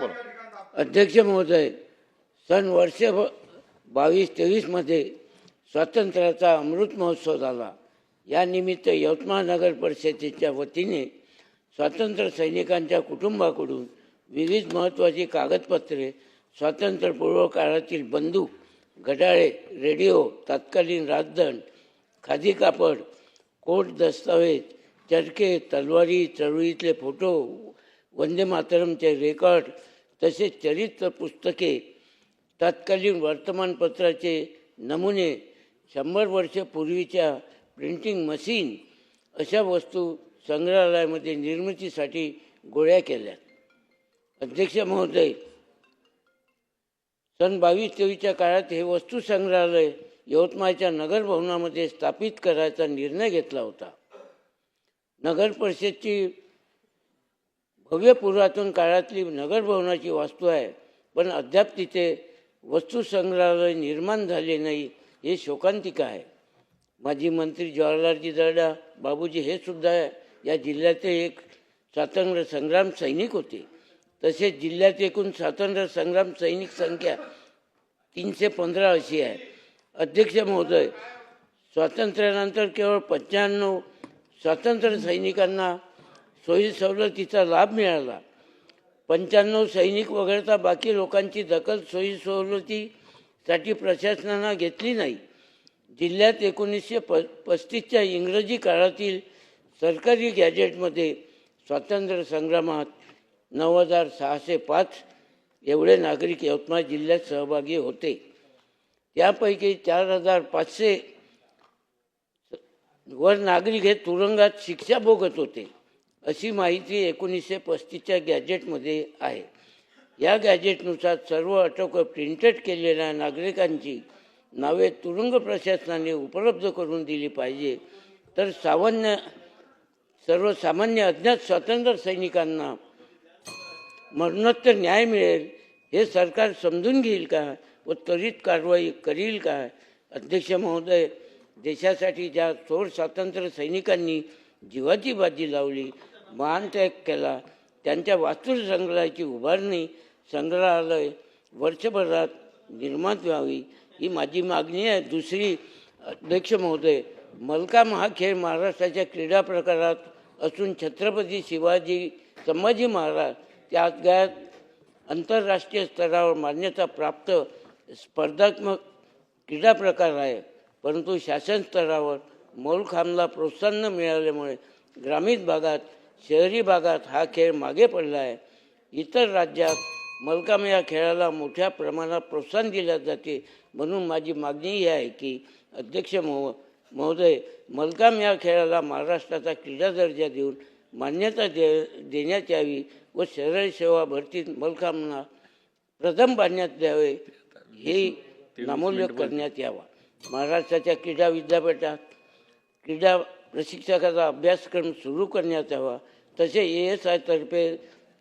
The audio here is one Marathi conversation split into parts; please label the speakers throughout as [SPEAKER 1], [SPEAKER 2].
[SPEAKER 1] बोला
[SPEAKER 2] अध्यक्ष महोदय सन वर्ष बावीस तेवीसमध्ये स्वातंत्र्याचा अमृत महोत्सव झाला. या निमित्त यवतमाळ नगर परिषदेच्या वतीने स्वातंत्र्य सैनिकांच्या कुटुंबाकडून विविध महत्त्वाची कागदपत्रे स्वातंत्र्यपूर्व काळातील बंदूक घड्याळे रेडिओ तत्कालीन राजदंड खादी कापड कोट दस्तावेज चरखे तलवारी चळवळीतले फोटो वंदे मातरमचे रेकॉर्ड तसेच चरित्र पुस्तके तत्कालीन वर्तमानपत्राचे नमुने शंभर वर्षपूर्वीच्या प्रिंटिंग मशीन अशा वस्तू संग्रहालयामध्ये निर्मितीसाठी गोळ्या केल्या. अध्यक्ष महोदय सन बावीस तेवीसच्या काळात हे वस्तू संग्रहालय यवतमाळच्या नगर भवनामध्ये स्थापित करायचा निर्णय घेतला होता. नगर परिषदची भव्य पुरातन काळातली नगर भवनाची वास्तू आहे. पण अद्याप तिथे वस्तू संग्रहालय निर्माण झाले नाही हे शोकांतिका आहे. माजी मंत्री जवाहरलालजी दर्डा बाबूजी हे सुद्धा या जिल्ह्याचे एक स्वातंत्र्य संग्राम सैनिक होते. तसेच जिल्ह्यात एकूण स्वातंत्र्य संग्राम सैनिक संख्या तीनशे पंधरा अशी आहे. अध्यक्ष महोदय स्वातंत्र्यानंतर केवळ पंच्याण्णव स्वातंत्र्य सैनिकांना सोयी सवलतीचा लाभ मिळाला. पंच्याण्णव सैनिक वगळता बाकी लोकांची दखल सोयी सवलतीसाठी प्रशासनानं घेतली नाही. जिल्ह्यात एकोणीसशे प पस्तीसच्या इंग्रजी काळातील सरकारी गॅजेटमध्ये स्वातंत्र्य संग्रामात नऊ हजार सहाशे पाच एवढे नागरिक यवतमाळ जिल्ह्यात सहभागी होते. त्यापैकी चार हजार पाचशे वर नागरिक हे तुरुंगात शिक्षा भोगत होते. अशी माहिती एकोणीसशे पस्तीसच्या गॅजेटमध्ये आहे. या गॅजेटनुसार सर्व अटक प्रिंटेड केलेल्या नागरिकांची नावे तुरुंग प्रशासनाने उपलब्ध करून दिली पाहिजे. तर सामान्य सर्वसामान्य अज्ञात स्वातंत्र्य सैनिकांना मरणोत्तर न्याय मिळेल हे सरकार समजून घेईल का व त्वरित कारवाई करील का? अध्यक्ष महोदय देशासाठी ज्या थोर स्वातंत्र्य सैनिकांनी जीवाची बाजी लावली मानत्याग केला. त्यांच्या वास्तू संग्रहाची उभारणी संग्रहालय वर्षभरात निर्माण व्हावी ही माझी मागणी आहे. दुसरी अध्यक्ष महोदय मलकाम हा खेळ महाराष्ट्राच्या क्रीडा प्रकारात असून छत्रपती शिवाजी संभाजी महाराज त्या गायत आंतरराष्ट्रीय स्तरावर मान्यता प्राप्त स्पर्धात्मक क्रीडा प्रकार आहे. परंतु शासन स्तरावर मौलखामला प्रोत्साहन मिळाल्यामुळे ग्रामीण भागात शहरी भागात हा खेळ मागे पडला आहे इतर राज्यात मलकाम या खेळाला मोठ्या प्रमाणात प्रोत्साहन दिले जाते म्हणून माझी मागणी ही आहे की अध्यक्ष महो महोदय मलकाम या खेळाला महाराष्ट्राचा क्रीडा दर्जा देऊन मान्यता दे देण्यात यावी व शहरी सेवा भरतीत मलकामना प्रथम बांधण्यात यावे हे नामोल्लेख करण्यात यावा. महाराष्ट्राच्या क्रीडा विद्यापीठात क्रीडा प्रशिक्षकाचा अभ्यासक्रम सुरू करण्यात यावा तसे ए एस आयतर्फे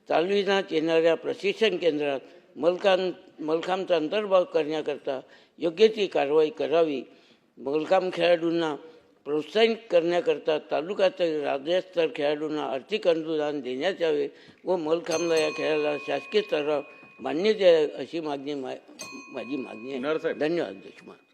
[SPEAKER 2] चालविण्यात येणाऱ्या प्रशिक्षण केंद्रात मलकाम मलखामचा अंतर्भाव करण्याकरता योग्य ती कारवाई करावी मलखाम खेळाडूंना प्रोत्साहित करण्याकरता तालुक्यातील राज्यस्तर खेळाडूंना आर्थिक अनुदान देण्यात यावे व मलखामला या खेळाला शासकीय स्तरावर मान्यता द्यावी अशी मागणी मा माझी मागणी आहे. धन्यवाद महोदय.